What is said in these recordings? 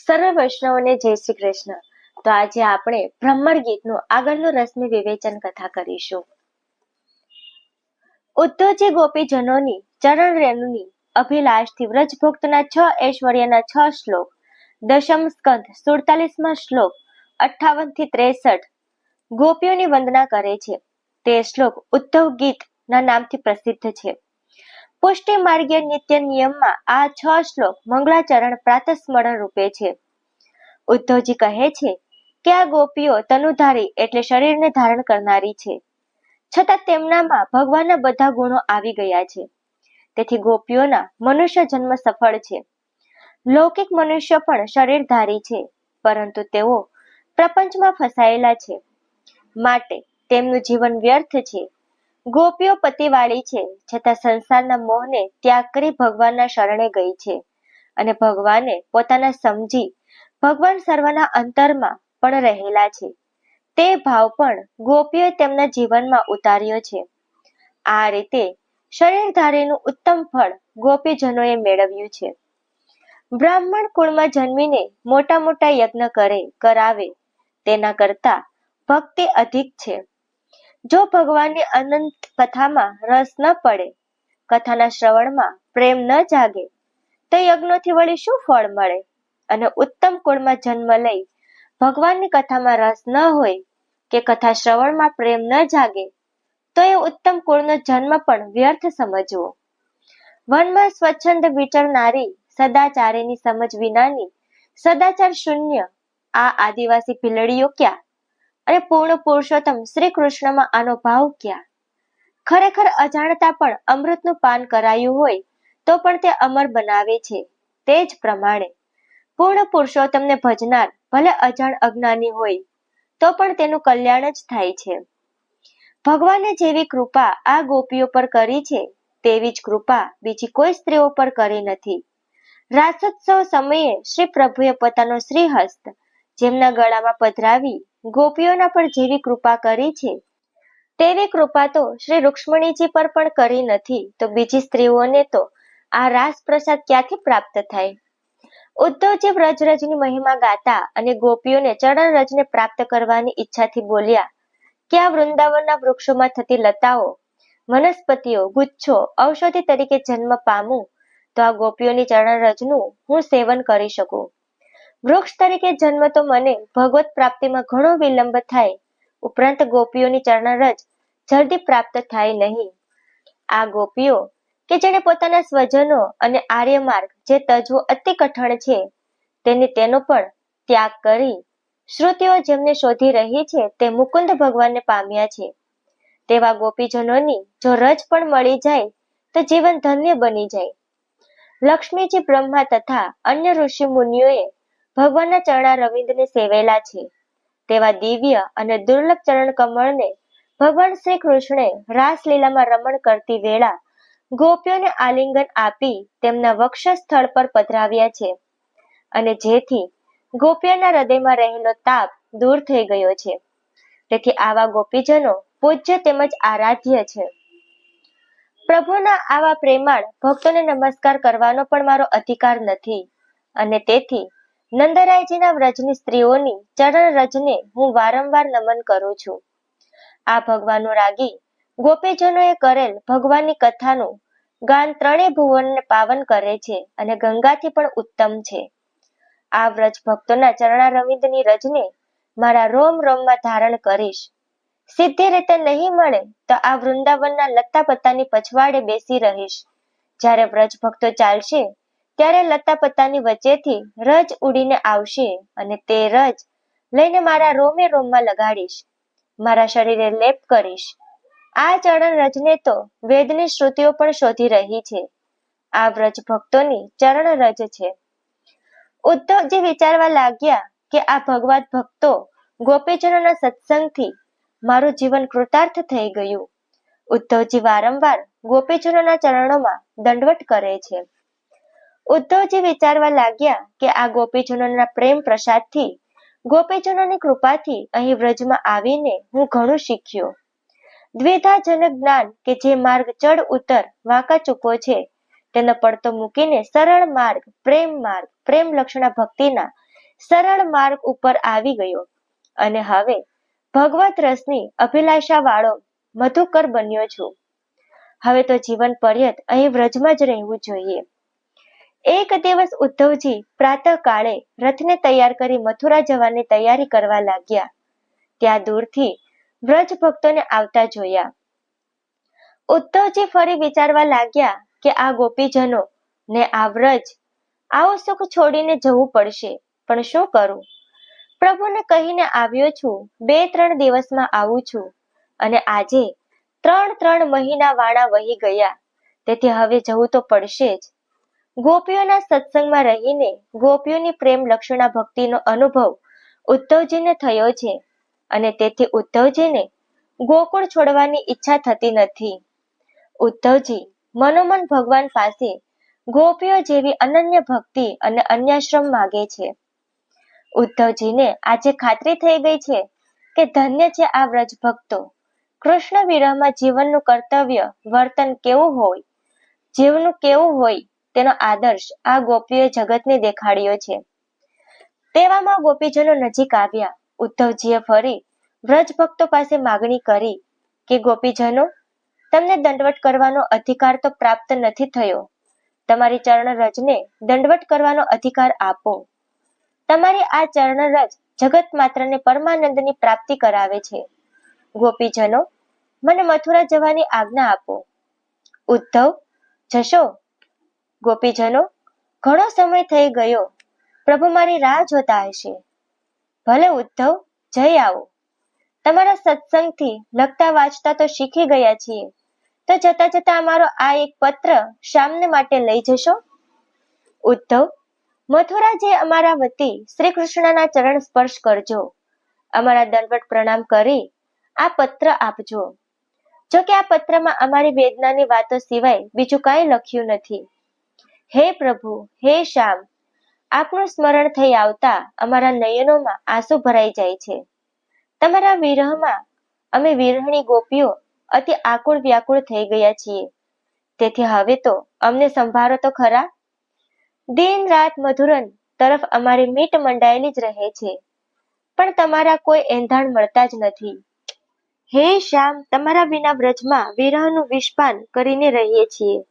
સર્વ વૈષ્ણવોને જય શ્રી કૃષ્ણ. તો આજે આપણે બ્રહ્મણ ગીતનું આગળનું રસમી વિવેચન કથા કરીશું. ઉદ્ધવજી ગોપીજનોની ચરણ રેણુની અભિલાષથી વ્રજભુક્તના છ ઐશ્વર્યના છ શ્લોક, દશમ સ્કંદ સુડતાલીસમાં શ્લોક અઠ્ઠાવનથી ત્રેસઠ ગોપીઓની વંદના કરે છે. તે શ્લોક ઉદ્ધવ ગીત ના નામથી પ્રસિદ્ધ છે. પુષ્ટિ માર્ગીય નિત્ય નિયમમાં આ છ શ્લોક મંગળાચરણ પ્રાતઃ સ્મરણ રૂપે છે. ઉદ્ધવજી કહે છે કે આ ગોપીઓ તનુધારી એટલે શરીરને ધારણ કરનારી છે. છતાં તેમનામાં ભગવાનના બધા ગુણો આવી ગયા છે. તેથી ગોપીઓના મનુષ્ય જન્મ સફળ છે. લૌકિક મનુષ્ય પણ શરીરધારી છે, પરંતુ તેઓ પ્રપંચમાં ફસાયેલા છે. માટે તેમનું જીવન વ્યર્થ છે. ગોપીઓ પતિવાળી છે, છતાં સંસારના મોહને ત્યાગ કરી ભગવાનના શરણે ગઈ છે. અને ભગવાને પોતાના સમજી ભગવાન સર્વના અંતરમાં પણ રહેલા છે. તે ભાવ પણ ગોપીઓએ તેમના જીવનમાં ઉતાર્યો છે. આ રીતે શરીરધારીનું ઉત્તમ ફળ ગોપીજનોએ મેળવ્યું છે. બ્રાહ્મણ કુળમાં જન્મીને મોટા મોટા યજ્ઞ કરે, કરાવે, તેના કરતા ભક્તિ અધિક છે. જો ભગવાનની અનંત કથામાં રસ ન પડે, કથાના શ્રવણમાં પ્રેમ ન જાગે, તો યજ્ઞોથી વળી શું ફળ મળે? અને ઉત્તમ કુળમાં જન્મ લઈ ભગવાનની કથામાં રસ ન હોય કે કથા શ્રવણમાં પ્રેમ ન જાગે, તો એ ઉત્તમ કુળનો જન્મ પણ વ્યર્થ સમજવો. વનમાં સ્વચ્છંદ વિચરનારી સદાચારીની સમજ વિનાની સદાચાર શૂન્ય આ આદિવાસી ભીલડીઓ ક્યાં અને પૂર્ણ પુરુષોત્તમ શ્રી કૃષ્ણમાં આનો ભાવ ક્યાં? ખરેખર અજાણતા પણ અમૃતનું પાન કરાયું હોય તો પણ તે અમર બનાવે છે, તે જ પ્રમાણે. પૂર્ણ પુરુષોત્તમને ભજનાર ભલે અજાણ અજ્ઞાની હોય, તો પણ તેનું કલ્યાણ જ થાય છે. ભગવાને જેવી કૃપા આ ગોપીઓ પર કરી છે, તેવી જ કૃપા બીજી કોઈ સ્ત્રીઓ પર કરી નથી. રાસોત્સવ સમયે શ્રી પ્રભુએ પોતાનો શ્રીહસ્ત જેમના ગળામાં પધરાવી ગોપીઓના પર જેવી કૃપા કરી છે. તેવી કૃપા તો શ્રી રૂક્ષ્મણીજી પર પણ કરી નથી, તો બીજી સ્ત્રીઓને તો આ રાસ પ્રસાદ ક્યાંથી પ્રાપ્ત થાય? ઉદ્ધવજી વ્રજરજની મહિમા ગાતા અને ગોપીઓને ચરણ રજને પ્રાપ્ત કરવાની ઈચ્છાથી બોલ્યા કે આ વૃંદાવનના વૃક્ષોમાં થતી લતાઓ, વનસ્પતિઓ, ગુચ્છો, ઔષધિ તરીકે જન્મ પામું, તો આ ગોપીઓની ચરણ રજનું હું સેવન કરી શકું. વૃક્ષ તરીકે જન્મ તો મને ભગવત પ્રાપ્તિમાં ઘણો વિલંબ થાય. ઉપરાંત ગોપીઓની ચરણરજ જલ્દી પ્રાપ્ત થાય નહીં. આ ગોપીઓ, કે જેણે પોતાના સ્વજનો અને આર્ય માર્ગ જે તજવો અતિ કઠણ છે, તેને તેનો પણ ત્યાગ કરી શ્રુતિઓ જેમને શોધી રહી છે, તે મુકુંદ ભગવાનને પામ્યા છે. તેવા ગોપીજનોની જો રજ પણ મળી જાય, તો જીવન ધન્ય બની જાય. લક્ષ્મીજી બ્રહ્મા તથા અન્ય ઋષિ મુનિઓએ ભગવાનના ચરણા રવિન્દ્રને સેવેલા છે. તેવા દિવ્ય અને દુર્લભ ચરણ કમળને ભગવાન શ્રી કૃષ્ણે રાસલીલામાં રમણ કરતી વેળા ગોપીઓને આલિંગન આપી તેમના વક્ષ સ્થળ પર પધરાવ્યા છે. અને જેથી ગોપીઓના હૃદયમાં રહેલો તાપ દૂર થઈ ગયો છે. તેથી આવા ગોપીજનો પૂજ્ય તેમજ આરાધ્ય છે. પ્રભુના આવા પ્રેમાળ ભક્તોને નમસ્કાર કરવાનો પણ મારો અધિકાર નથી. અને તેથી નંદરાયજીના વ્રજની સ્ત્રીઓની ચરણ રજને હું વારંવાર નમન કરું છું. આ ભગવાનનો રાગી ગોપીજનોએ કરેલ ભગવાનની કથાનું ગાન ત્રણેય ભુવનને પાવન કરે છે અને ગંગાથી પણ ઉત્તમ છે. આ વ્રજ ભક્તોના ચરણા રવિંદની રજને મારા રોમ રોમમાં ધારણ કરીશ. સીધી રીતે નહીં મળે તો આ વૃંદાવનના લતા પત્તાની પછવાડે બેસી રહીશ. જ્યારે વ્રજ ભક્તો ચાલશે ત્યારે લતા પત્તાની વચ્ચેથી રજ ઉડીને આવશે અને તે રજ લઈને મારા રોમે રોમમાં લગાડીશ. મારા શરીરે લેપ કરીશ. આ ચરણ રજને તો વેદની શ્રુતિઓ પણ શોધી રહી છે. આ વ્રજ ભક્તોની ચરણ રજ છે. ઉદ્ધવજી વિચારવા લાગ્યા કે આ ભગવાન ભક્તો ગોપીજનોના સત્સંગથી મારું જીવન કૃતાર્થ થઈ ગયું. ઉદ્ધવજી વારંવાર ગોપીજનોના ચરણોમાં દંડવટ કરે છે. ઉદ્ધવજી વિચારવા લાગ્યા કે આ ગોપીજનોના પ્રેમ પ્રસાદથી, ગોપીજનોની કૃપાથી અહીં વ્રજમાં આવીને હું ઘણું શીખ્યો. દ્વિધાજનક જ્ઞાન કે જે માર્ગ ચડ ઉતર વાંકા ચૂકો છે, તેનો પડતો મૂકીને સરળ માર્ગ, પ્રેમ માર્ગ, પ્રેમ લક્ષણા ભક્તિના સરળ માર્ગ ઉપર આવી ગયો. અને હવે ભગવત રસની અભિલાષા વાળો મધુકર બન્યો છું. હવે તો જીવન પર્યત અહીં વ્રજમાં જ રહેવું જોઈએ. એક દિવસ ઉદ્ધવજી પ્રાતઃ કાળે રથને તૈયાર કરી મથુરા જવાની તૈયારી કરવા લાગ્યા. ત્યાં દૂરથી વ્રજ ભક્તોને આવતા જોયા. ઉદ્ધવજી ફરી વિચારવા લાગ્યા કે આ ગોપીજનો ને આ વ્રજ, આવો સુખ છોડીને જવું પડશે. પણ શું કરું? પ્રભુને કહીને આવ્યો છું, બે ત્રણ દિવસમાં આવું છું. અને આજે ત્રણ ત્રણ મહિના વાણા વહી ગયા. તેથી હવે જવું તો પડશે જ. ગોપીઓના સત્સંગમાં રહીને ગોપીઓની પ્રેમ લક્ષણા ભક્તિનો અનુભવ ઉદ્ધવજીને થયો છે અને તેથી ઉદ્ધવજીને ગોકુળ છોડવાની ઈચ્છા થતી નથી. ઉદ્ધવજી મનોમન ભગવાન પાસે ગોપીઓ જેવી અનન્ય ભક્તિ અને અન્યાશ્રમ માગે છે. ઉદ્ધવજીને આજે ખાતરી થઈ ગઈ છે કે ધન્ય છે આ વ્રજ ભક્તો. કૃષ્ણ વિરહમાં જીવનનું કર્તવ્ય વર્તન કેવું હોય? જીવનું કેવું હોય? તેનો આદર્શ આ ગોપીઓએ જગતને દેખાડ્યો છે. તેવામાં ગોપીજનો નજીક આવ્યા. ઉદ્ધવજીએ ફરી વ્રજ ભક્તો પાસે માગણી કરી કે, ગોપીજનો, તમને દંડવટ કરવાનો અધિકાર તો પ્રાપ્ત નથી થયો. તમારી ચરણ દંડવટ કરવાનો અધિકાર આપો. તમારી આ ચરણ રજ જગત માત્રને પરમાનંદની પ્રાપ્તિ કરાવે છે. ગોપીજનો, મને મથુરા જવાની આજ્ઞા આપો. ઉદ્ધવ, જશો? ગોપીજનો, ઘણો સમય થઈ ગયો. પ્રભુ મારી રાહ જોતા હશે. ભલે ઉદ્ધવ, જઈ આવો. તમારા સત્સંગથી લખતા વાંચતા તો શીખી ગયા છીએ. તો જતા જતા અમારો આ એક પત્ર શામને માટે લઈ જશો? ઉદ્ધવ, મથુરા જે અમારા વતી શ્રી કૃષ્ણના ચરણ સ્પર્શ કરજો. અમારા દંડવટ પ્રણામ કરી આ પત્ર આપજો. જો કે આ પત્રમાં અમારી વેદનાની વાતો સિવાય બીજું કાંઈ લખ્યું નથી. હે પ્રભુ, હે શ્યામ. આપનું સ્મરણ થઈ આવતા અમારા નયનોમાં આંસુ ભરાઈ જાય છે. તમારા વિરહમાં અમે વિરહણી ગોપીઓ અતિ આકુળ વ્યાકુળ થઈ ગયા છીએ. તેથી હવે તો અમને સંભાળો તો ખરા? દિન રાત મધુરન તરફ અમારી મીટ મંડાયેલી જ રહે છે. પણ તમારા કોઈ એંધાણ મળતા જ નથી. હે શ્યામ, તમારા વિના વ્રજમાં વિરહનું વિષપાન કરીને રહીએ છીએ.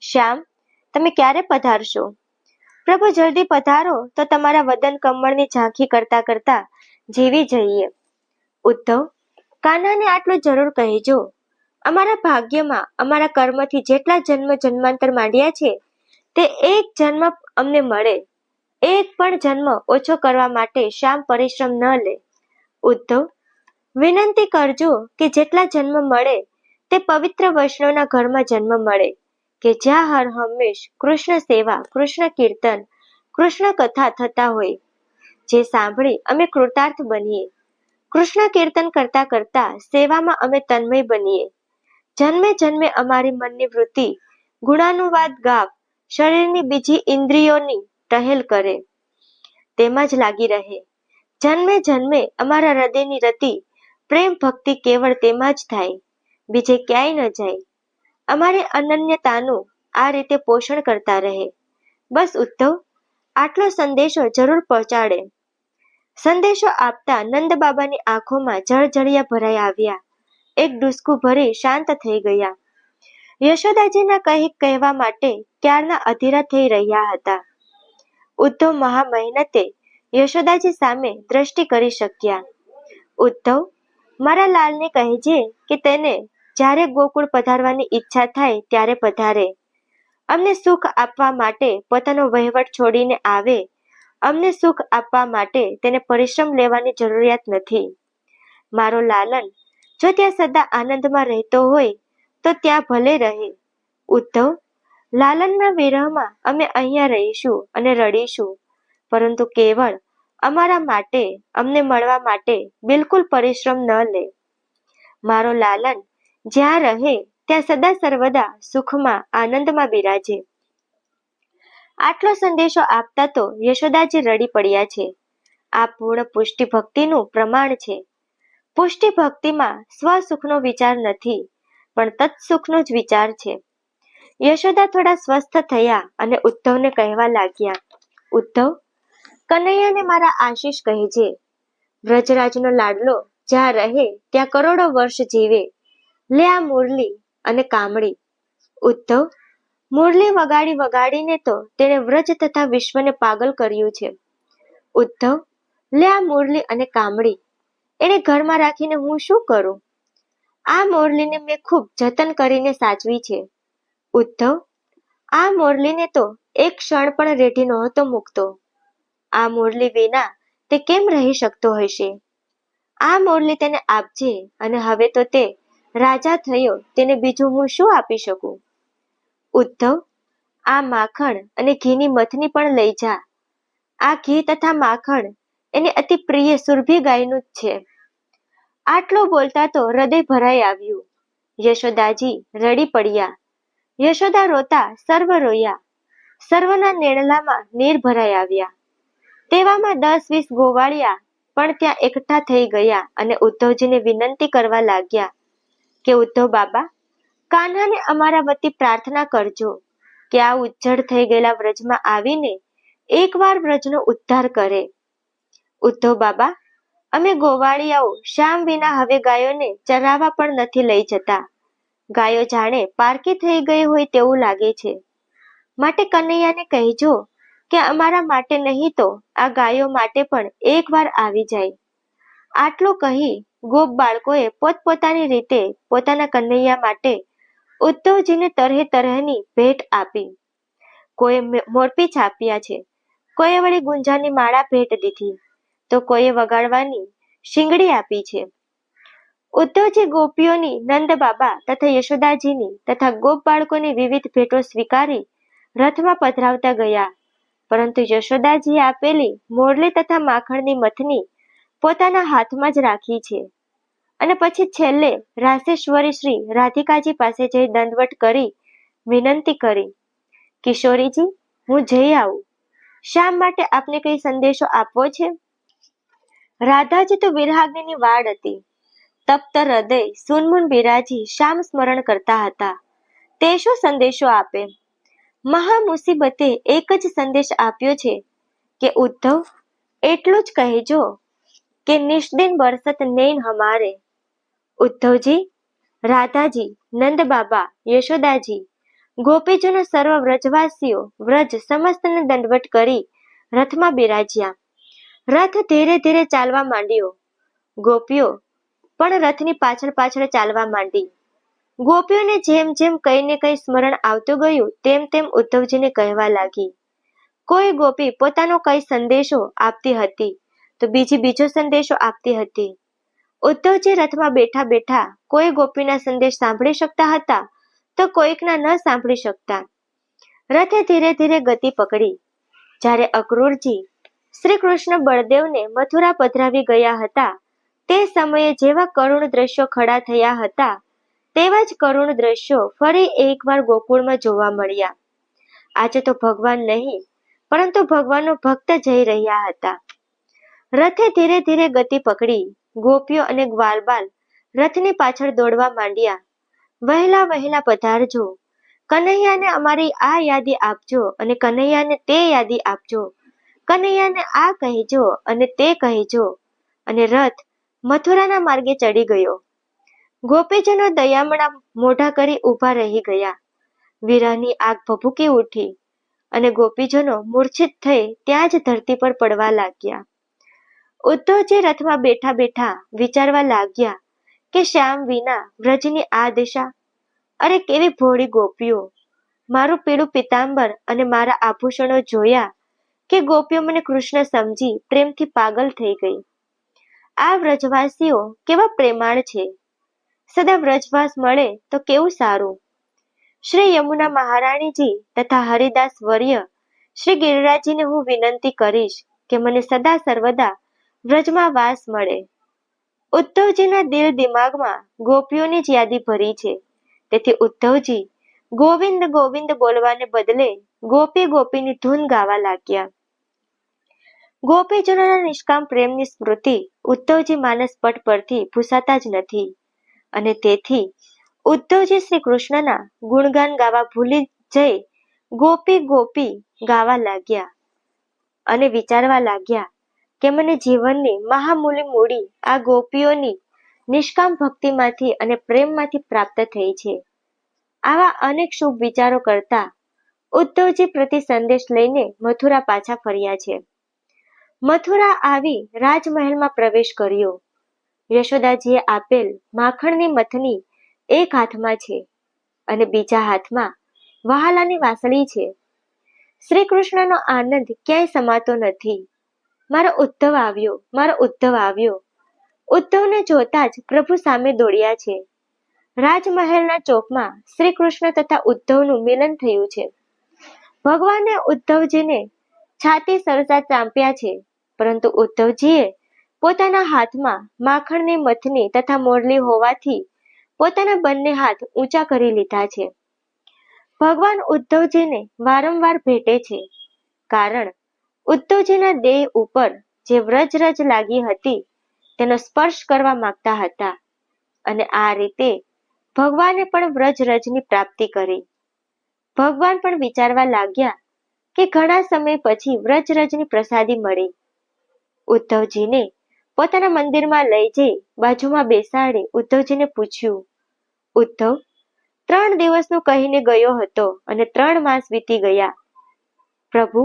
શ્યામ તમે ક્યારે પધારશો? પ્રભુ, જલ્દી પધારો તો તમારા વદન કમળની ઝાંખી કરતા કરતા જીવી જઈએ. ઉદ્ધવ, કાનાને આટલું જરૂર કહેજો. અમારા ભાગ્યમાં, અમારા કર્મથી જેટલા જન્મ જન્માંતર માંડ્યા છે, તે એક જન્મ અમને મળે. એક પણ જન્મ ઓછો કરવા માટે શામ પરિશ્રમ ન લે. ઉદ્ધવ, વિનંતી કરજો કે જેટલા જન્મ મળે, તે પવિત્ર વૈષ્ણવના ઘરમાં જન્મ મળે. કે જ્યાં હર હંમેશ કૃષ્ણ સેવા, કૃષ્ણ કીર્તન, કૃષ્ણ કથા થતા હોય, જે સાંભળી અમે કૃતાર્થ બનીએ. કૃષ્ણ કીર્તન કરતા કરતા સેવામાં અમે તન્મય બનીએ. જન્મે જન્મે અમારી મનની વૃત્તિ, ગુણાનુવાદ ગાપ, શરીરની બીજી ઇન્દ્રિયોની ટહેલ કરે. તેમાં જ લાગી રહે. જન્મે જન્મે અમારા હૃદયની રતિ, પ્રેમ ભક્તિ કેવળ તેમાં જ થાય. બીજે ક્યાંય ન જાય. અમારી અનન્યતાનું આ રીતે પોષણ કરતા રહે. બસ ઉદ્ધવ, આટલો સંદેશો જરૂર પહોંચાડે. સંદેશો આપતા નંદબાબાની આંખોમાં જળજળિયા ભરાઈ આવ્યા. એક ડુસકું ભરી શાંત થઈ ગયા. યશોદાજીના કંઈક કહેવા માટે ક્યારના અધીરા થઈ રહ્યા હતા. ઉદ્ધવ મહા મહેનતે યશોદાજી સામે દ્રષ્ટિ કરી શક્યા. ઉદ્ધવ, મારા લાલને કહેજે કે તેને જ્યારે ગોકુળ પધારવાની ઈચ્છા થાય ત્યારે પધારે. અમને સુખ આપવા માટે પોતાનો વહીવટ છોડીને આવે. અમને સુખ આપવા માટે તેને પરિશ્રમ લેવાની જરૂરિયાત નથી. મારો લાલન, જો ત્યાં સદા આનંદમાં રહેતો હોય, તો ત્યાં ભલે રહે. ઉદ્ધવ, લાલનના વિરહમાં અમે અહીંયા રહીશું અને રડીશું. પરંતુ કેવળ અમારા માટે, અમને મળવા માટે બિલકુલ પરિશ્રમ ન લે. મારો લાલન જ્યાં રહે, ત્યાં સદા સર્વદા સુખમાં, આનંદમાં બિરાજે. આટલો સંદેશો આપતા તો યશોદાજી રડી પડ્યા છે. આ પૂર્ણ પુષ્ટિ ભક્તિનું પ્રમાણ છે. પુષ્ટિ ભક્તિમાં સ્વસુખનો વિચાર નથી, પણ તત્સુખનો જ વિચાર છે. યશોદા થોડા સ્વસ્થ થયા અને ઉદ્ધવને કહેવા લાગ્યા, ઉદ્ધવ, કનૈયાને મારા આશીષ કહેજે. વ્રજરાજનો લાડલો જ્યાં રહે, ત્યાં કરોડો વર્ષ જીવે. લે આ મુરલી અને કામળી. ઉદ્ધવ, મુરલી વગાડી વગાડીને તો તેણે વ્રજ તથા વિશ્વને પાગલ કર્યું છે. ઉદ્ધવ લે આ મુરલી અને કામળી, એને ઘરમાં રાખીને હું શું કરું? આ મોરલીને મેં ખૂબ જતન કરીને સાચવી છે. ઉદ્ધવ, આ મોરલીને તો એક ક્ષણ પણ રેઢી નહોતો મૂકતો. આ મોરલી વિના તે કેમ રહી શકતો હશે? આ મોરલી તેને આપજે અને હવે તો તે રાજા થયો, તેને બીજું હું શું આપી શકું? ઉદ્ધવ, આ માખણ અને ઘીની મથની પણ લઈ જા. આ ઘી તથા માખણ એને અતિ પ્રિય સુરભી ગાયનું જ છે. આટલો બોલતા તો હૃદય ભરાઈ આવ્યું. યશોદાજી રડી પડ્યા. યશોદા રોતા સર્વ રોયા. સર્વના નેણલામાં નીર ભરાઈ આવ્યા. તેવામાં દસ વીસ ગોવાળિયા પણ ત્યાં એકઠા થઈ ગયા અને ઉદ્ધવજીને વિનંતી કરવા લાગ્યા. કે ઉદ્ધવ બાબા, કાન્હાને અમારા વતી પ્રાર્થના કરજો કે આ ઉજ્જડ થઈ ગયેલા વ્રજમાં આવીને એકવાર વ્રજનો ઉદ્ધાર કરે. ઉદ્ધવ બાબા, અમે ગોવાળિયાઓ શામ વિના હવે ગાયોને ચરાવવા પણ નથી લઈ જતા. ગાયો જાણે પારકી થઈ ગઈ હોય તેવું લાગે છે. માટે કનૈયાને કહેજો કે અમારા માટે નહીં તો આ ગાયો માટે પણ એકવાર આવી જાય. આટલું કહી ગોપ બાળકોએ પોતપોતાની રીતે પોતાના કન્હૈયા માટે ઉદ્ધવજીને તરહે તરહની ભેટ આપી. કોઈ મોરપી છાપ્યા છે. કોઈએ વળી ગુંજાની માળા ભેટ દીધી. તો કોઈએ વગાડવાની શીંગડી આપી છે. ઉદ્ધવજી ગોપીઓની નંદ બાબા તથા યશોદાજીની તથા ગોપ બાળકોની વિવિધ ભેટો સ્વીકારી રથમાં પધરાવતા ગયા. પરંતુ યશોદાજીએ આપેલી મોરલી તથા માખણની મથની પોતાના હાથમાં જ રાખી છે. અને પછી છેલ્લે રાસેશ્વરી શ્રી રાધિકાજી પાસે જઈ દંડવટ કરી વિનંતી કરી, કિશોરીજી, હું જઈ આવું. શા માટે આપને કઈ સંદેશો આપવો છે? રાધાજી તો વિરહાગ્નિની વાડ હતી. તપ્ત હૃદય સુનમુન બિરાજી શામ સ્મરણ કરતા હતા. તે શું સંદેશો આપે? મહા મુસીબતે એક જ સંદેશ આપ્યો છે કે, ઉદ્ધવ, એટલું જ કહેજો. કે નિષ્દિન બરસત નૈન હમારે ઉદ્ધવજી રાધાજી નંદ બાબા યશોદાજી ગોપીજનો સર્વ વ્રજવાસીઓ વ્રજ સમસ્તને દંડવટ કરી રથમાં બિરાજ્યા રથ ધીરે ધીરે ચાલવા માંડ્યો ગોપીઓ પણ રથની પાછળ પાછળ ચાલવા માંડી ગોપીઓને જેમ જેમ કઈ કઈ સ્મરણ આવતું ગયું તેમ તેમ ઉદ્ધવજીને કહેવા લાગી કોઈ ગોપી પોતાનો કઈ સંદેશો આપતી હતી તો બીજી બીજો સંદેશો આપતી હતી. ઉદ્ધવજી રથમાં બેઠા બેઠા કોઈ ગોપીના સંદેશ સાંભળી શકતા હતા? તો કોઈકના ન સાંભળી શકતા. રથે ધીરે ધીરે ગતિ પકડી. જ્યારે અક્રૂરજી શ્રી કૃષ્ણ બળદેવને મથુરા પધરાવી ગયા હતા, તે સમયે જેવા કરુણ દ્રશ્યો ખડા થયા હતા, તેવા જ કરુણ દ્રશ્યો ફરી એકવાર ગોકુળમાં જોવા મળ્યા. આજે તો ભગવાન નહીં, પરંતુ ભગવાનનો ભક્ત જઈ રહ્યા હતા. રથે ધીરે ધીરે ગતિ પકડી. ગોપીઓ અને ગ્વાલબાલ રથની પાછળ દોડવા માંડ્યા. વહેલા વહેલા પધારજો. કનૈયાને અમારી આ યાદી આપજો અને કનૈયાને તે યાદી આપજો. કનૈયાને આ કહેજો અને તે કહેજો. અને રથ મથુરાના માર્ગે ચડી ગયો. ગોપીજનો દયામણા મોઢા કરી ઊભા રહી ગયા. વીરાની આગ ભભૂકી ઉઠી અને ગોપીજનો મૂર્છિત થઈ ત્યાં જ ધરતી પર પડવા લાગ્યા. ઉદ્ધવજી રથમાં બેઠા બેઠા વિચારવા લાગ્યા કે શ્યામ વિના વ્રજની આ દિશા? અરે કેવી ભોળી ગોપીઓ. મારું પીળું પિતાંબર અને મારા આભૂષણો જોયા કે ગોપીઓ મને કૃષ્ણ સમજી પ્રેમથી પાગલ થઈ ગઈ. આ વ્રજવાસીઓ કેવા પ્રેમાળ છે. સદા વ્રજવાસ મળે તો કેવું સારું? શ્રી યમુના મહારાણીજી તથા હરિદાસ વર્ય શ્રી ગિરિરાજીને હું વિનંતી કરીશ કે મને સદા સર્વદા વ્રજમાં વાસ મળે. ઉદ્ધવજીના દિલ દિમાગમાં ગોપીઓની જ યાદી ભરી છે. તેથી ઉદ્ધવજી ગોવિંદ ગોવિંદ બોલવાને બદલે ગોપી ગોપીની ધૂન ગાવા લાગ્યા. ગોપીજનોના નિષ્કામ પ્રેમની સ્મૃતિ ઉદ્ધવજી માનસ પટ પરથી ભૂસાતા જ નથી. અને તેથી ઉદ્ધવજી શ્રી કૃષ્ણના ગુણગાન ગાવા ભૂલી જઈ ગોપી ગોપી ગાવા લાગ્યા અને વિચારવા લાગ્યા કે મને જીવનની મહામૂલી મૂડી આ ગોપીઓની નિષ્કામ ભક્તિમાંથી અને પ્રેમમાંથી પ્રાપ્ત થઈ છે. આવા અનેક શુભ વિચારો કરતા ઉદ્ધવજી પ્રતિ સંદેશ લઈને મથુરા પાછા ફર્યા છે. મથુરા આવી રાજમહેલમાં પ્રવેશ કર્યો. યશોદાજીએ આપેલ માખણની મથની એક હાથમાં છે અને બીજા હાથમાં વહાલાની વાસળી છે. શ્રી કૃષ્ણનો આનંદ ક્યાંય સમાતો નથી. મારો ઉદ્ધવ આવ્યો, મારો ઉદ્ધવ આવ્યો. ઉદ્ધવને જોતા જ પ્રભુ સામે દોડ્યા છે. રાજમહેલના ચોકમાં શ્રી કૃષ્ણ તથા ઉદ્ધવનું મિલન થયું છે. ભગવાને ઉદ્ધવજીને છાતી સરસા ચાંપ્યા છે, પરંતુ ઉદ્ધવજીએ પોતાના હાથમાં માખણની મથની તથા મોરલી હોવાથી પોતાના બંને હાથ ઊંચા કરી લીધા છે. ભગવાન ઉદ્ધવજીને વારંવાર ભેટે છે, કારણ ઉદ્ધવજીના દેહ ઉપર જે વ્રજરજ લાગી હતી, તેનો સ્પર્શ કરવા માંગતા હતા અને આ રીતે ભગવાને પણ વ્રજરજની પ્રાપ્તિ કરી. ભગવાન પણ વિચારવા લાગ્યા કે ઘણા સમય પછી વ્રજરજની પ્રસાદી મળી. ઉદ્ધવજીને પોતાના મંદિરમાં લઈ જઈ બાજુમાં બેસાડી ઉદ્ધવજીને પૂછ્યું, ઉદ્ધવ, ત્રણ દિવસનું કહીને ગયો હતો અને ત્રણ માસ વીતી ગયા. પ્રભુ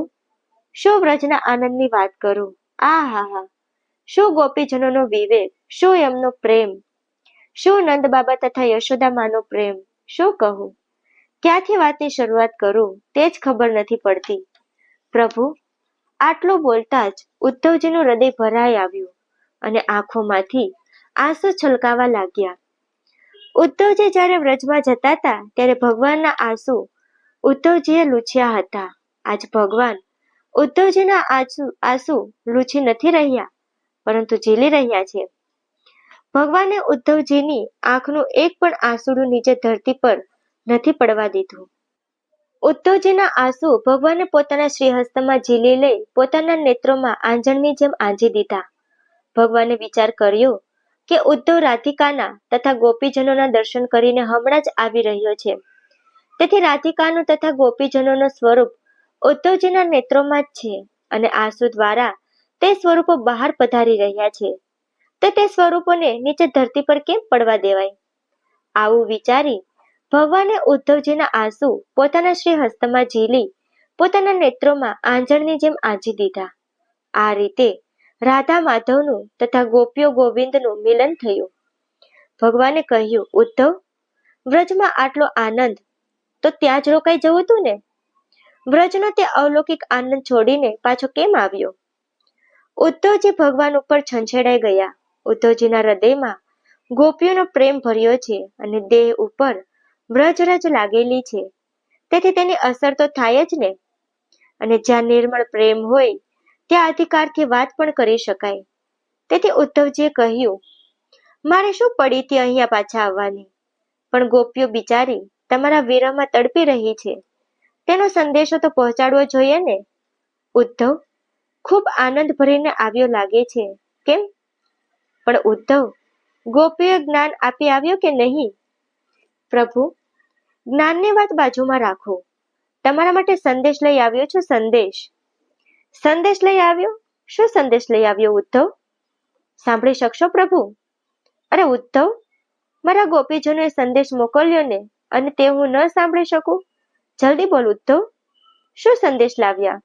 શું વ્રજના આનંદની વાત કરું? આ, હા હા. શું ગોપીજનોનો વિવેક? શું એમનો પ્રેમ? શું નંદ બાબા તથા યશોદા માનો પ્રેમ? શું કહું? ક્યાંથી વાતની શરૂઆત કરું? તે જ ખબર નથી પડતી. પ્રભુ, આટલું બોલતા જ ઉદ્ધવજીનું હૃદય ભરાઈ આવ્યું અને આંખોમાંથી આંસુ છલકાવા લાગ્યા. ઉદ્ધવજી જ્યારે વ્રજમાં જતા હતા, ત્યારે ભગવાનના આંસુ ઉદ્ધવજીએ લૂછ્યા હતા. આજ ભગવાન ઉદ્ધવજીના આંસુ આંસુ લૂછી નથી રહ્યા, પરંતુ ઝીલી રહ્યા છે. ભગવાને ઉદ્ધવજીની આંખનું એક પણ આંસુડું નીચે ધરતી પર નથી પડવા દીધું. ઉદ્ધવજીના આંસુ ભગવાને પોતાના શ્રીહસ્તમાં ઝીલી લઈ પોતાના નેત્રોમાં આંજણની જેમ આંજી દીધા. ભગવાને વિચાર કર્યો કે ઉદ્ધવ રાધિકાના તથા ગોપીજનોના દર્શન કરીને હમણાં જ આવી રહ્યો છે. તેથી રાધિકાનું તથા ગોપીજનોનું સ્વરૂપ ઉદ્ધવજીના નેત્રોમાં જ છે અને આંસુ દ્વારા તે સ્વરૂપો બહાર પધારી રહ્યા છે. તો તે સ્વરૂપોને નીચે ધરતી પર કેમ પડવા દેવાય? આવું વિચારી ભગવાને ઉદ્ધવજીના આંસુ પોતાના શ્રી હસ્તમાં ઝીલી પોતાના નેત્રોમાં આંજણની જેમ આંજી દીધા. આ રીતે રાધા માધવનું તથા ગોપીઓ ગોવિંદનું મિલન થયું. ભગવાને કહ્યું, ઉદ્ધવ, વ્રજમાં આટલો આનંદ, તો ત્યાં જ રોકાઈ જવું હતું ને? વ્રજનો તે અવલૌકિક આનંદ છોડીને પાછો કેમ આવ્યો? ઉદ્ધવજી ભગવાન ઉપર છંછેડાઈ ગયા. ઉદ્ધવજીના હૃદયમાં ગોપીઓનો પ્રેમ ભર્યો છે અને દેહ ઉપર વ્રજરજ લાગેલી છે. તેથી તેની અસર તો થાય જ ને? અને જ્યાં નિર્મળ પ્રેમ હોય, ત્યાં અધિકારથી વાત પણ કરી શકાય. તેથી ઉદ્ધવજીએ કહ્યું, મારે શું પડી હતી અહીંયા પાછા આવવાની? પણ ગોપીઓ બિચારી તમારા વિરહમાં તડપી રહી છે. તેનો સંદેશો તો પહોંચાડવો જોઈએ ને? ઉદ્ધવ, ખૂબ આનંદ ભરીને આવ્યો લાગે છે. કેમ? પણ ઉદ્ધવ, ગોપીએ જ્ઞાન આપી આવ્યો કે નહીં? પ્રભુ, જ્ઞાનની વાત બાજુમાં રાખો. તમારા માટે સંદેશ લઈ આવ્યો છું, સંદેશ. સંદેશ લઈ આવ્યો? શું સંદેશ લઈ આવ્યો ઉદ્ધવ? સાંભળી શકશો પ્રભુ? અરે ઉદ્ધવ, મારા ગોપીજનોએ સંદેશ મોકલ્યો ને, અને તે હું ન સાંભળી શકું? જલ્દી બોલ ઉદ્ધવ શું સંદેશ લાવ્યા?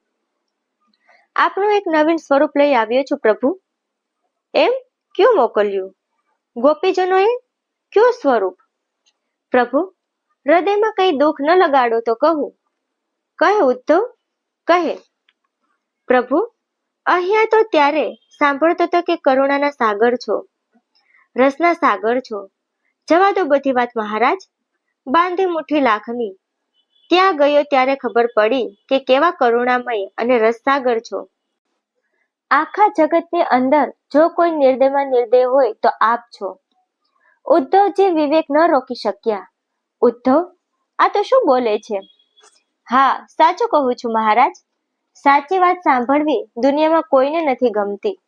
આપનું એક નવીન સ્વરૂપ લઈ આવ્યો છું, પ્રભુ. એમ? ક્યું મોકલ્યું? ગોપીજનોએ ક્યું સ્વરૂપ? પ્રભુ, હૃદયમાં કઈ દુઃખ ન લગાડો તો કહું. કહે ઉદ્ધવ, કહે. પ્રભુ, અહીંયા તો ત્યારે સાંભળતો તો કે કરુણાના સાગર છો, રસના સાગર છો. જવા દો બધી વાત મહારાજ. બાંધી મુઠ્ઠી લાખની. ત્યાં ગયો ત્યારે ખબર પડી કે કેવા કરુણામય અને રસસાગર છો. આખા જગતની અંદર જો કોઈ નિર્દયમાં નિર્દય હોય તો આપ છો. ઉદ્ધવજી વિવેક ન રોકી શક્યા. ઉદ્ધવ, આ તો શું બોલે છે? હા, સાચું કહું છું મહારાજ. સાચી વાત સાંભળવી દુનિયામાં કોઈને નથી ગમતી.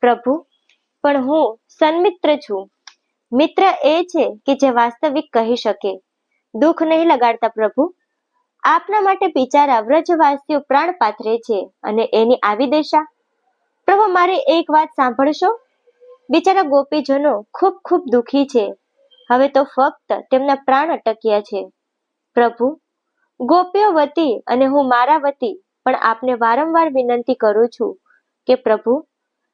પ્રભુ, પણ હું સન્મિત્ર છું. મિત્ર એ છે કે જે વાસ્તવિક કહી શકે. દુઃખ નહીં લગાડતા પ્રભુ. આપના માટે બિચારા વ્રજવાસીઓ પ્રાણ પાથરે છે અને એની આવી દશા? પ્રભુ, મારી એક વાત સાંભળશો? બિચારા ગોપીજનો ખૂબ ખૂબ દુઃખી છે. હવે તો ફક્ત તેમના પ્રાણ અટક્યા છે. પ્રભુ, ગોપીઓ વતી અને હું મારા વતી પણ આપને વારંવાર વિનંતી કરું છું કે પ્રભુ,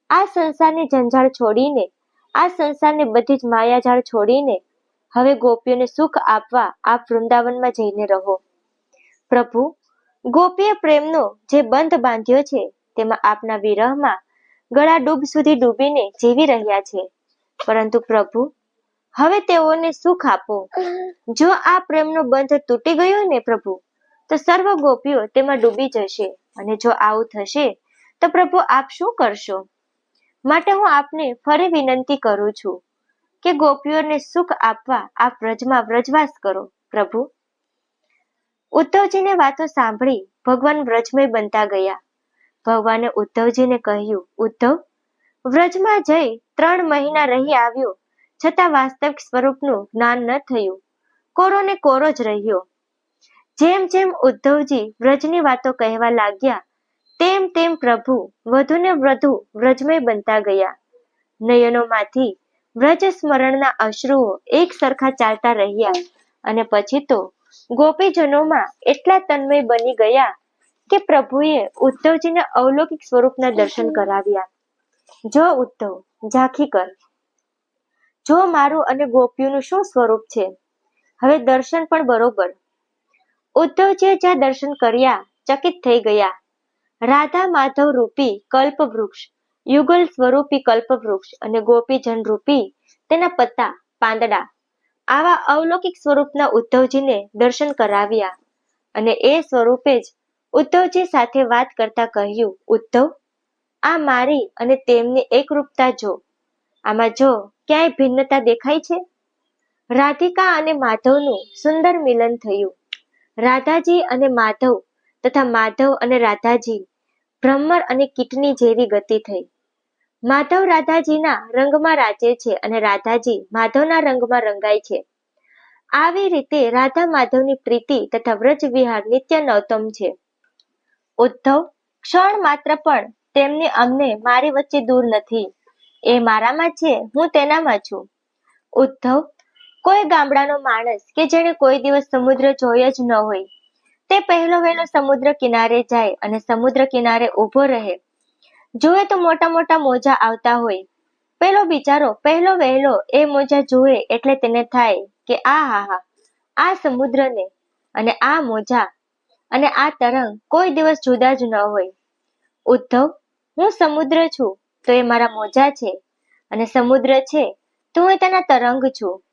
આ સંસારની જંજાળ છોડીને, આ સંસારની બધી જ માયાજાળ છોડીને, હવે ગોપીઓને સુખ આપવા આપ વૃંદાવનમાં જઈને રહો. પ્રભુ ગોપીય પ્રેમનો જે બંધ બાંધ્યો છે, તેમાં આપના વિરહમાં ગળા ડૂબ સુધી ડૂબીને જીવી રહ્યા છે. પરંતુ પ્રભુ, હવે તેઓને સુખ આપો. જો આ પ્રેમનો બંધ તૂટી ગયો ને પ્રભુ, તો સર્વ ગોપીઓ તેમાં ડૂબી જશે. અને જો આવું થશે, તો પ્રભુ આપ શું કરશો? માટે હું આપને ફરી વિનંતી કરું છું કે ગોપીઓને સુખ આપવા આપ વ્રજમાં વ્રજવાસ કરો. પ્રભુ ઉદ્ધવજીની વાતો સાંભળી ભગવાન વ્રજમય બનતા ગયા. ભગવાને ઉદ્ધવજીને કહ્યું, ઉદ્ધવ, વ્રજમાં જઈ ત્રણ મહિના રહી આવ્યો. છતાં વાસ્તવિક સ્વરૂપનું જ્ઞાન ન થયું. કોરો ને કોરો જ રહ્યો. જેમ જેમ ઉદ્ધવજી વ્રજની વાતો કહેવા લાગ્યા, તેમ તેમ પ્રભુ વધુ ને વધુ વ્રજમય બનતા ગયા. નયનોમાંથી વ્રજ સ્મરણના અશ્રુઓ એક સરખા ચાલતા રહ્યા અને પછી તો ગોપીજનોમાં એટલા તન્મય બની ગયા કે પ્રભુએ ઉદ્ધવજીને અવલૌકિક સ્વરૂપના દર્શન કરાવ્યા. જો ઉદ્ધવ ઝાંખી કર. જો મારું અને ગોપીઓનું શું સ્વરૂપ છે? હવે દર્શન પણ બરોબર. ઉદ્ધવજીએ જ્યાં દર્શન કર્યા ચકિત થઈ ગયા. રાધા માધવ રૂપી કલ્પ વૃક્ષ યુગલ સ્વરૂપી કલ્પ વૃક્ષ અને ગોપીજન રૂપી તેના પત્તા પાંદડા આવા અવલૌકિક સ્વરૂપના ઉદ્ધવજીને દર્શન કરાવ્યા અને એ સ્વરૂપે જ ઉદ્ધવજી સાથે વાત કરતા કહ્યું, ઉદ્ધવ, આ મારી અને તેમની એકરૂપતા જો. આમાં જો ક્યાંય ભિન્નતા દેખાય છે? રાધિકા અને માધવનું સુંદર મિલન થયું. રાધાજી અને માધવ તથા માધવ અને રાધાજી ભ્રમર અને કીટની જેવી ગતિ થઈ. માધવ રાધાજીના રંગમાં રાચે છે અને રાધાજી માધવના રંગમાં રંગાય છે. આવી રીતે રાધા માધવની પ્રીતિ તથા વ્રજ વિહાર નિત્ય નવતમ છે. ઉદ્ધવ, ક્ષણ માત્ર પણ તેમની અમને મારી વચ્ચે દૂર નથી. એ મારામાં છે, હું તેનામાં છું. ઉદ્ધવ, કોઈ ગામડાનો માણસ કે જેણે કોઈ દિવસ સમુદ્ર જોયો જ ન હોય. તે પહેલો વહેલો સમુદ્ર કિનારે જાય અને સમુદ્ર કિનારે ઊભો રહે. જુએ તો મોટા મોટા મોજા આવતા હોય. પેલો બિચારો, પહેલો વહેલો એ મોજા જુએ એટલે તેને થાય કે આ હા હા, આ સમુદ્રને અને આ મોજા અને આ તરંગ કોઈ દિવસ જુદા જ ન હોય. ઉદ્ધવ, હું સમુદ્ર છું, તો એ મારા મોજા છે અને સમુદ્ર છે, તો હું તેના તરંગ છું.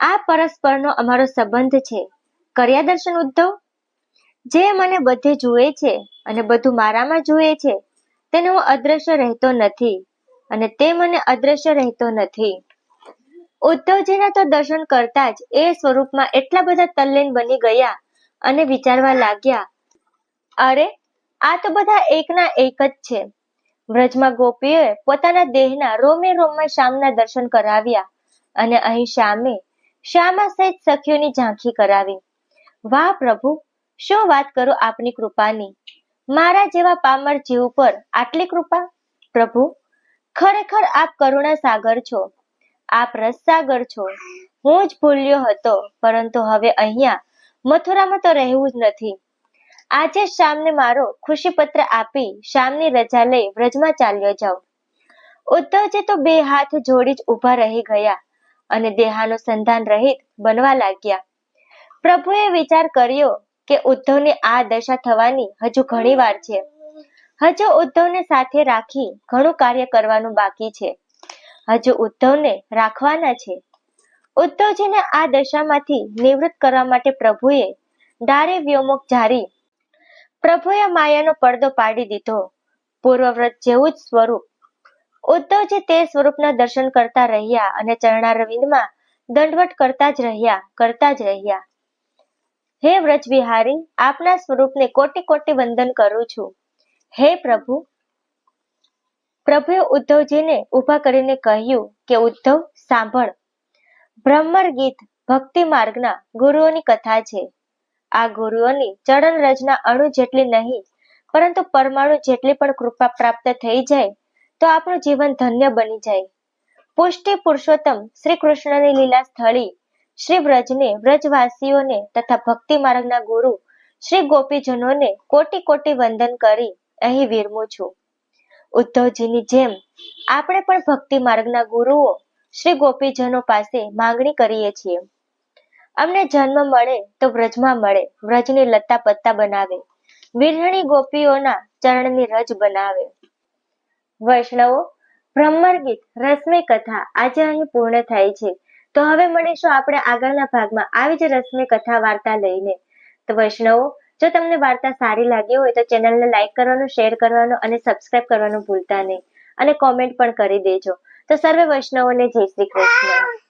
આ પરસ્પરનો અમારો સંબંધ છે. કર્યા દર્શન ઉદ્ધવ? જે મને બધે જુએ છે અને બધું મારામાં જુએ છે તેને હું અદ્રશ્ય રહેતો નથી અને તે મને અદ્રશ્ય રહેતો નથી. ઉદ્ધવજીના તો દર્શન કરતા જ એ સ્વરૂપમાં એટલા બધા તલ્લીન બની ગયા અને વિચારવા લાગ્યા, અરે, આ તો બધા એકના એક જ છે. વ્રજમાં ગોપીએ પોતાના દેહના રોમે રોમમાં શ્યામના દર્શન કરાવ્યા અને અહીં શ્યામે શ્યામા સહિત સખીઓની ઝાંખી કરાવી. વાહ પ્રભુ, શું વાત કરું આપની કૃપાની? મારા જેવા પામર જીવ પર આટલી કૃપા? પ્રભુ, ખરેખર આપ કરુણા સાગર છો. આપ રસ સાગર છો. હું જ ભૂલ્યો હતો, પરંતુ હવે અહીંયા મથુરામાં તો રહેવું જ નથી. આજે શ્યામને મારો ખુશી પત્ર આપી શ્યામની રજા લઈ વ્રજમાં ચાલ્યો જાઉં. ઉદ્ધવજી તો બે હાથ જોડી જ ઊભા રહી ગયા અને દેહાનું સંધાન રહિત બનવા લાગ્યા. પ્રભુએ વિચાર કર્યો કે ઉદ્ધવની આ દશા થવાની હજુ ઘણી વાર છે. હજુ ઉદ્ધવને સાથે રાખી ઘણું કાર્ય કરવાનું બાકી છે. હજુ ઉદ્ધવને રાખવાના છે. ઉદ્ધવજીને આ દશામાંથી નિવૃત્ત કરવા માટે પ્રભુએ ડારે વ્યોમુખ જારી પ્રભુએ માયાનો પડદો પાડી દીધો. પૂર્વવ્રત જેવું જ સ્વરૂપ. ઉદ્ધવજી તે સ્વરૂપના દર્શન કરતા રહ્યા અને ચરણારવિંદમાં દંડવટ કરતા જ રહ્યા, કરતા જ રહ્યા. હે વ્રજ વિહારી આપના સ્વરૂપને કોટી કોટી વંદન કરું છું. હે પ્રભુ, પ્રભુએ ઉદ્ધવજીને ઊભા કરીને કહ્યું કે, ઉદ્ધવ, સાંભળ. બ્રહ્મર ગીત ભક્તિ માર્ગના ગુરુઓની કથા છે. આ ગુરુઓની ચરણ રચના અણુ જેટલી નહીં, પરંતુ પરમાણુ જેટલી પણ કૃપા પ્રાપ્ત થઈ જાય, તો આપણું જીવન ધન્ય બની જાય. પુષ્ટિ પુરુષોત્તમ શ્રી કૃષ્ણની લીલા સ્થળી શ્રી વ્રજને વ્રજવાસીઓને તથા ભક્તિ માર્ગના ગુરુ શ્રી ગોપીજનોને કોટી કોટી વંદન કરી અહીં વિરમું છું. ઉદ્ધવજીની જેમ આપણે પણ ભક્તિ માર્ગના ગુરુઓ શ્રી ગોપીજનો પાસે માંગણી કરીએ છીએ. અમને જન્મ મળે તો વ્રજમાં મળે, વ્રજની લતા પત્તા બનાવે, વિરહણી ગોપીઓના ચરણની રજ બનાવે. વૈષ્ણવો બ્રહ્મર ગીત રસમય કથા આજે અહીં પૂર્ણ થાય છે. તો હવે મળીશું આપણે આગળના ભાગમાં આવી જ રસમી કથા વાર્તા લઈને. તો વૈષ્ણવો, જો તમને વાર્તા સારી લાગી હોય તો ચેનલને લાઈક કરવાનું, શેર કરવાનું અને સબસ્ક્રાઇબ કરવાનું ભૂલતા નહીં. અને કોમેન્ટ પણ કરી દેજો. તો સર્વે વૈષ્ણવોને જય શ્રી કૃષ્ણ.